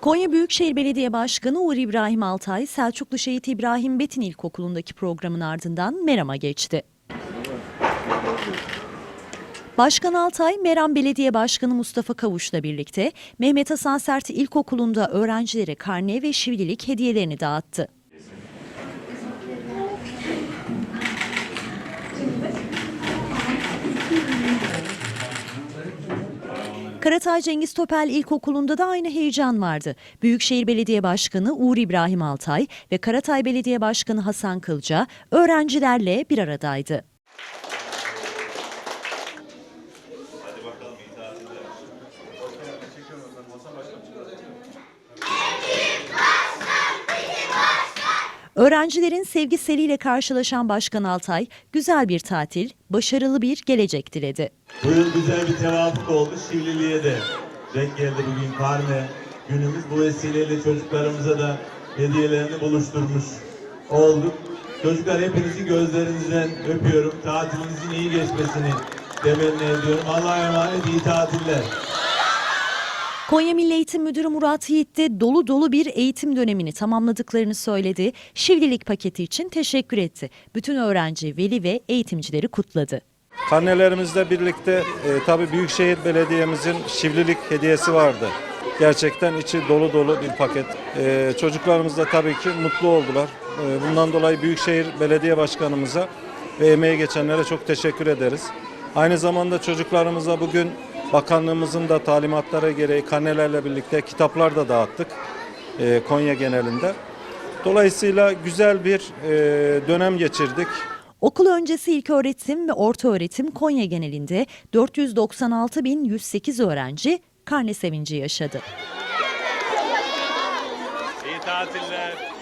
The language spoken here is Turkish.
Konya Büyükşehir Belediye Başkanı Uğur İbrahim Altay, Selçuklu Şehit İbrahim Betin İlkokulu'ndaki programın ardından Meram'a geçti. Başkan Altay, Meram Belediye Başkanı Mustafa Kavuş'la birlikte Mehmet Hasan Sert İlkokulu'nda öğrencilere karne ve şivlilik hediyelerini dağıttı. Karatay Cengiz Topel İlkokulu'nda da aynı heyecan vardı. Büyükşehir Belediye Başkanı Uğur İbrahim Altay ve Karatay Belediye Başkanı Hasan Kılca öğrencilerle bir aradaydı. Öğrencilerin sevgisiyle karşılaşan Başkan Altay, güzel bir tatil, başarılı bir gelecek diledi. Bu yıl güzel bir tevafuk oldu. Şivliliğe de denk geldi bugün karne günümüz. Bu vesileyle çocuklarımıza da hediyelerini buluşturmuş olduk. Çocuklar hepinizi gözlerinizden öpüyorum. Tatilinizin iyi geçmesini temenni ediyorum. Allah'a emanet iyi tatiller. Konya Milli Eğitim Müdürü Murat Yiğit de dolu dolu bir eğitim dönemini tamamladıklarını söyledi. Şivlilik paketi için teşekkür etti. Bütün öğrenci, veli ve eğitimcileri kutladı. Karnelerimizle birlikte e, tabii Büyükşehir Belediye'mizin şivlilik hediyesi vardı. Gerçekten içi dolu dolu bir paket. E, çocuklarımız da tabii ki mutlu oldular. E, bundan dolayı Büyükşehir Belediye Başkanımıza ve emeği geçenlere çok teşekkür ederiz. Aynı zamanda çocuklarımıza bugün bakanlığımızın da talimatları gereği karnelerle birlikte kitaplar da dağıttık e, Konya genelinde. Dolayısıyla güzel bir e, dönem geçirdik. Okul öncesi ilk öğretim ve orta öğretim Konya genelinde 496.108 öğrenci karne sevinci yaşadı. İyi tatiller.